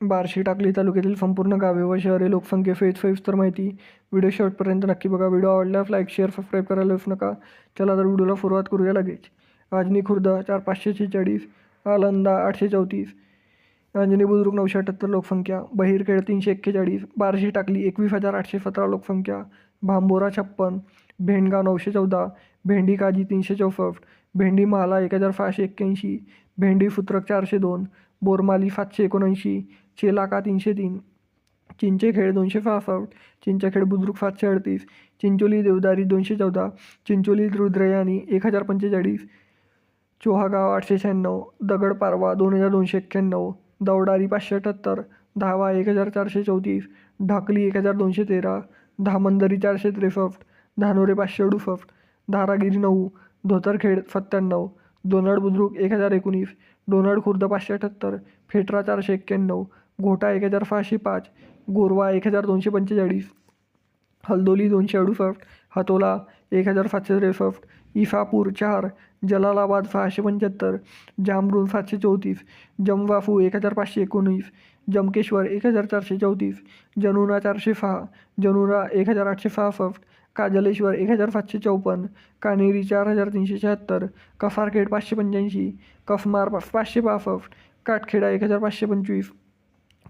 बार्शी टाकली तालुक्यातील संपूर्ण गावे व शहरे लोकसंख्येसहित सविस्तर माहिती. व्हिडिओ शॉर्टपर्यंत नक्की बघा. व्हिडिओ आवडल्यास लाईक शेअर सबस्क्राईब करायला विसरू नका. चला तर व्हिडिओला सुरुवात करूया लगेच. आजनी खुर्द चार पाचशे शेहेचाळीस. आलंदा आठशे चौतीस. अंजनी बुद्रुक नऊशे अठ्ठ्याहत्तर लोकसंख्या. बहिरखेड तीनशे एक्केचाळीस. बार्शी टाकली एकवीस हजार आठशे सतरा लोकसंख्या. भांबोरा छप्पन. भेंडगाव नऊशे चौदा. भेंडी काजी तीनशे चौसष्ट. भेंडी महाला एक हजार सहाशे एक्क्याऐंशी. भेंडी फुत्रक चारशे दोन. बोरमाली सातशे एकोणऐंशी. चेलाका तीनशे तीन. चिंचेखेड दोनशे सहासष्ट. चिंचखेड बुद्रुक सातशे अडतीस. चिंचोली देवदारी दोनशे चौदा. चिंचोली रुद्रयानी एक हजार पंचेचाळीस. चोहागाव आठशे शहाण्णव. दगड पारवा दोन हजार दोनशे एक्क्याण्णव. दौडारी पाचशे अठ्ठ्याहत्तर धावा एक हजार चारशे चौतीस. ढाकली एक हजार दोनशे तेरा. धामंदरी चारशे त्रेसष्ट. धानोरे पाचशे अडुसष्ट. धारागिरी नऊ. धोतरखेड सत्त्याण्णव. दोनड बुद्रुक एक हजार एकोणीस. डोनड खुर्द पाचशे अठ्ठ्याहत्तर फेटरा चारशे एक्क्याण्णव. घोटा एक हजार सहाशे पाच गोरवा एक हजार दोनशे पंचेचाळीस हल्दोली दोनशे अडुसष्ट हतोला एक हजार सातशे त्रेसष्ट इसापूर चार जलालाबाद सहाशे पंच्याहत्तर जामरून सातशे चौतीस जमवाफू एक हजार पाचशे एकोणीस जमकेश्वर एक हजार चारशे चौतीस जनुना चारशे सहा जनुरा एक हजार आठशे सहासष्ट काजलेश्वर एक हजार सातशे चौपन्न कानेरी चार हजार तीनशे शहात्तर कफारखेड पाचशे पंच्याऐंशी कफमार पाचशे बासष्ट काटखेडा एक हजार पाचशे पंचवीस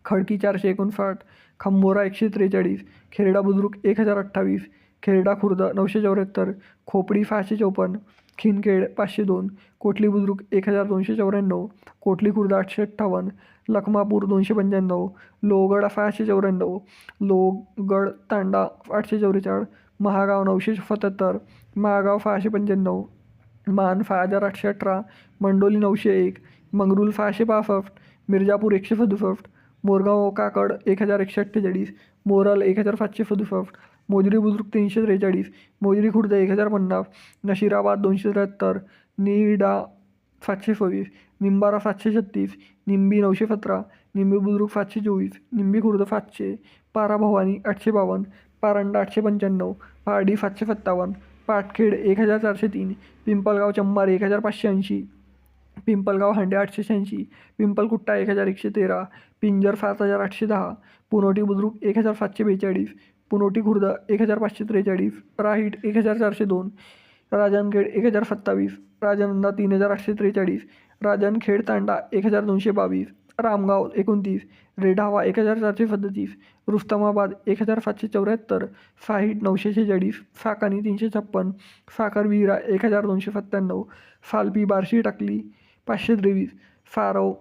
खडकी चारशे एकोणसाठ खंबोरा एकशे त्रेचाळीस खेरडा बुद्रुक एक हजार अठ्ठावीस खेरडा खुर्द नऊशे चौऱ्याहत्तर खोपडी सहाशे चौपन्न खिनखेड पाचशे दोन कोटली बुद्रुक एक हजार दोनशे चौऱ्याण्णव कोटली खुर्द आठशे अठ्ठावन्न लखमापूर दोनशे पंच्याण्णव लोहगड सहाशे चौऱ्याण्णव लोहगड तांडा आठशे चौवेचाळीस महागाव नऊशे सत्याहत्तर महागाव सहाशे पंच्याण्णव मान सहा हजार आठशे अठरा मंडोली नऊशे एक मंगरूल सहाशे पासष्ट मिर्जापूर एकशे सदुसष्ट मोरगाव काकड एक हजार एकशे अठ्ठेचाळीस मोरल एक हजार सातशे सदुसष्ट मोजरी बुद्रुक तीनशे त्रेचाळीस मोजरी खुर्द एक हजार पन्नास नशिराबाद दोनशे त्र्याहत्तर निडा सातशे सव्वीस निंबारा सातशे छत्तीस निंबी नऊशे सतरा निंबी बुद्रुक सातशे चोवीस निंबी खुर्द सातशे पारा भवानी आठशे बावन्न पारंडा आठशे पंच्याण्णव पारडी सातशे सत्तावन्न पाटखेड एक हजार चारशे तीन पिंपलगाव चंबार एक हजार पाचशे ऐंशी पिंपलगाव हांडे आठशे शहाऐंशी पिंपलकुट्टा एक हजार एकशे तेरा पिंजर सात हजार आठशे दहा पुनोटी बुद्रुक एक हजार सातशे बेचाळीस पुनोटी खुर्द एक हजार पाचशे त्रेचाळीस राहीट एक हजार चारशे दोन राजनखेड एक हजार सत्तावीस राजनंदा तीन हजार आठशे त्रेचाळीस राजनखेड तांडा एक हजार दोनशे बावीस रामगाव एकोणतीस रेढावा एक हजार चारशे सदतीस रुस्तमाबाद एक हजार सातशे चौऱ्याहत्तर साहीट नऊशे शेचाळीस साकानी तीनशे छप्पन साखरविरा एक हजार दोनशे सत्त्याण्णव सालपी बारशी टाकली पाचशे तेवीस फारव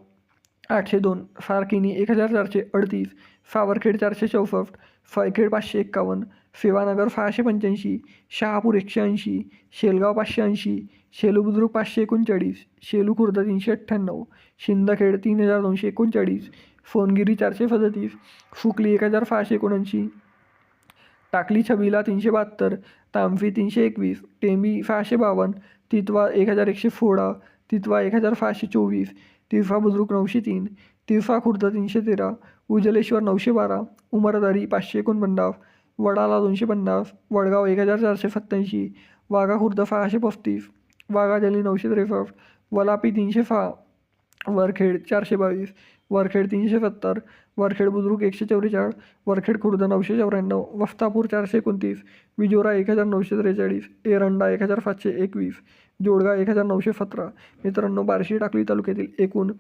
आठशे दोन फारकिनी एक हजार चारशे अडतीस सावरखेड चारशे चौसष्ट फयखेड पाचशे एक्कावन्न सेवानगर सहाशे पंच्याऐंशी शहापूर एकशे ऐंशी शेलगाव पाचशे ऐंशी शेलू बुद्रुक पाचशे एकोणचाळीस शेलू खुर्द तीनशे अठ्ठ्याण्णव शिंदखेड तीन हजार दोनशे एकोणचाळीस सोनगिरी चारशे सदतीस सुकली एक हजार सहाशे एकोणऐंशी टाकली छबीला तीनशे बहात्तर तांफी तीनशे एकवीस टेंबी सहाशे बावन्न तितवा एक हजार एकशे सोळा तितवा एक हजार पाचशे चोवीस तिरफा बुद्रुक नऊशे तीन तिरफा खुर्द तीनशे तेरा उजलेश्वर नऊशे बारा उमरदारी पाचशे एकोणपन्नास वडाला दोनशे पन्नास वडगाव एक हजार चारशे सत्त्याऐंशी वाघा खुर्द सहाशे पस्तीस वाघाजली नऊशे त्रेसष्ट वलापी तीनशे सहा वरखेड चारशे बावीस वरखेड तीनशे सत्तर वरखेड बुद्रुक एकशे चौवेचाळीस वरखेड खुर्द नऊशे चौऱ्याण्णव वस्तापूर चारशे एकोणतीस विजोरा एक हजार नऊशे त्रेचाळीस एरंडा एक हजार सातशे एकवीस जोडगा एक हजार नऊशे सतरा. मित्रांनो बार्शी टाकली तालुक्यातील एकूण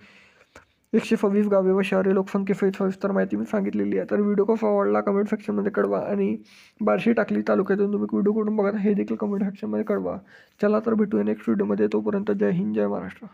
एकशे सव्वीस गावे व शहरे लोकसंख्येसहित सविस्तर माहिती मी सांगितलेली आहे. तर व्हिडिओ कसा आवडला कमेंट सेक्शनमध्ये कळवा आणि बार्शी टाकली तालुक्यातून तुम्ही व्हिडिओ कुठून बघा हे देखील कमेंट सेक्शनमध्ये कळवा. चला तर भेटूया नेक्स्ट व्हिडिओमध्ये. तोपर्यंत जय हिंद जय महाराष्ट्र.